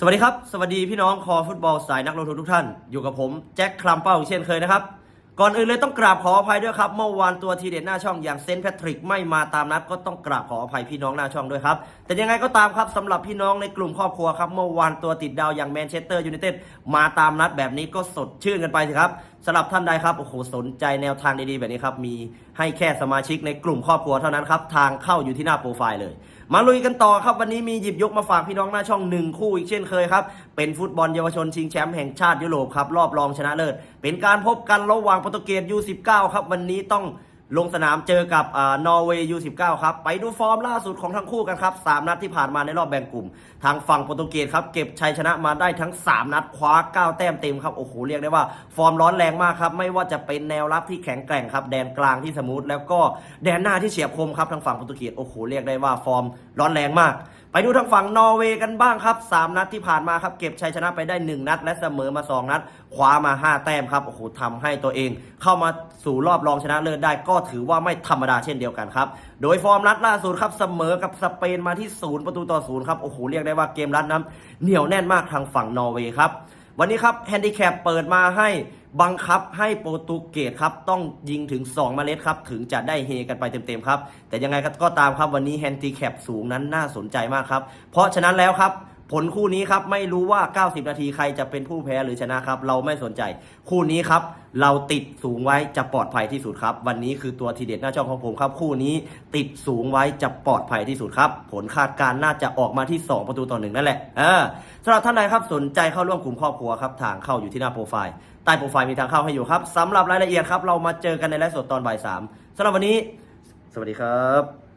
สวัสดีครับ สวัสดีพี่น้องคอฟุตบอลสายนักลงทุนทุกท่าน อยู่กับผมแจ็คคลัมเป้าเช่นเคยนะครับ ก่อนอื่นเลยต้องกราบขออภัยด้วยครับ เมื่อวานตัวทีเด็ดหน้าช่องอย่างเซนต์แพทริกไม่มาตามนัดก็ต้องกราบขออภัยพี่น้องหน้าช่องด้วยครับ แต่ยังไงก็ตามครับสำหรับพี่น้องในกลุ่มครอบครัวครับ เมื่อวานตัวติดดาวอย่างแมนเชสเตอร์ยูไนเต็ดมาตามนัดแบบนี้ก็สดชื่นกันไปสิครับสำหรับท่านใดครับโอ้โหสนใจแนวทางดีๆแบบนี้ครับมีให้แค่สมาชิกในกลุ่มครอบครัวเท่านั้นครับทางเข้าอยู่ที่หน้าโปรไฟล์เลย มาลุยกันต่อครับวันนี้มีหยิบยกมาฝากพี่น้องหน้าช่องหนึ่งคู่อีกเช่นเคยครับ เป็นฟุตบอลเยาวชนชิงแชมป์แห่งชาติยุโรปครับรอบรองชนะเลิศเป็นการพบกันระหว่างโปรตุเกส U19 ครับวันนี้ต้อง ลงสนามเจอกับนอร์เวย์ยู19ครับ ไปดูฟอร์มล่าสุดของทั้งคู่กันครับ 3 นัดที่ผ่านมาในรอบแบ่งกลุ่ม ทางฝั่งโปรตุเกสครับ เก็บชัยชนะมาได้ทั้ง 3 นัดคว้า 9 แต้มเต็มครับ โอ้โห เรียกได้ว่าฟอร์มร้อนแรงมากครับ ไม่ว่าจะเป็นแนวรับที่แข็งแกร่งครับ แดนกลางที่สมูทแล้วก็แดนหน้าที่เฉียบคมครับทางฝั่งโปรตุเกสโอ้โหเรียกได้ว่าฟอร์มร้อนแรงมาก ดูทางฝั่งนอร์เวย์กันบ้างครับ 3 นัดที่ผ่านมาครับ เก็บชัยชนะไปได้ 1 นัด และเสมอมา 2 นัดคว้ามา 5 แต้มครับโอ้โหทำให้ตัวเอง เข้ามาสู่รอบรองชนะเลิศได้ก็ถือว่าไม่ธรรมดาเช่นเดียวกันครับ โดยฟอร์มนัดล่าสุดครับเสมอกับสเปนมาที่ 0 ประตูต่อ 0 ครับโอ้โหเรียกได้ว่าเกมรัดน้ำเหนียวแน่นมากทางฝั่งนอร์เวย์ครับ วันนี้ครับแฮนดิแคปเปิดมาให้บังคับให้โปรตุเกสครับต้องยิงถึง 2 เมล็ดครับ ถึงจะได้เฮกันไปเต็มๆครับ แต่ยังไงก็ตามครับวันนี้แฮนดิแคปสูงนั้นน่าสนใจมากครับ เพราะฉะนั้นแล้วครับ ผลคู่นี้ครับไม่รู้ว่า 90 นาทีใครจะเป็นผู้แพ้หรือชนะครับ เราไม่สนใจ คู่นี้ครับ เราติดสูงไว้จะปลอดภัยที่สุดครับ วันนี้คือตัวทีเด็ดหน้าช่องของผมครับ คู่นี้ติดสูงไว้จะปลอดภัยที่สุดครับ ผลคาดการณ์น่าจะออกมาที่ 2 ประตูต่อหนึ่งนั่นแหละเออสำหรับท่านใดครับสนใจเข้าร่วมกลุ่มครอบครัวครับทางเข้าอยู่ที่หน้าโปรไฟล์ใต้โปรไฟล์มีทางเข้าให้อยู่ครับสำหรับรายละเอียดครับเรามาเจอกันในไลฟ์สดตอนบ่ายสามสำหรับวันนี้ สวัสดีครับ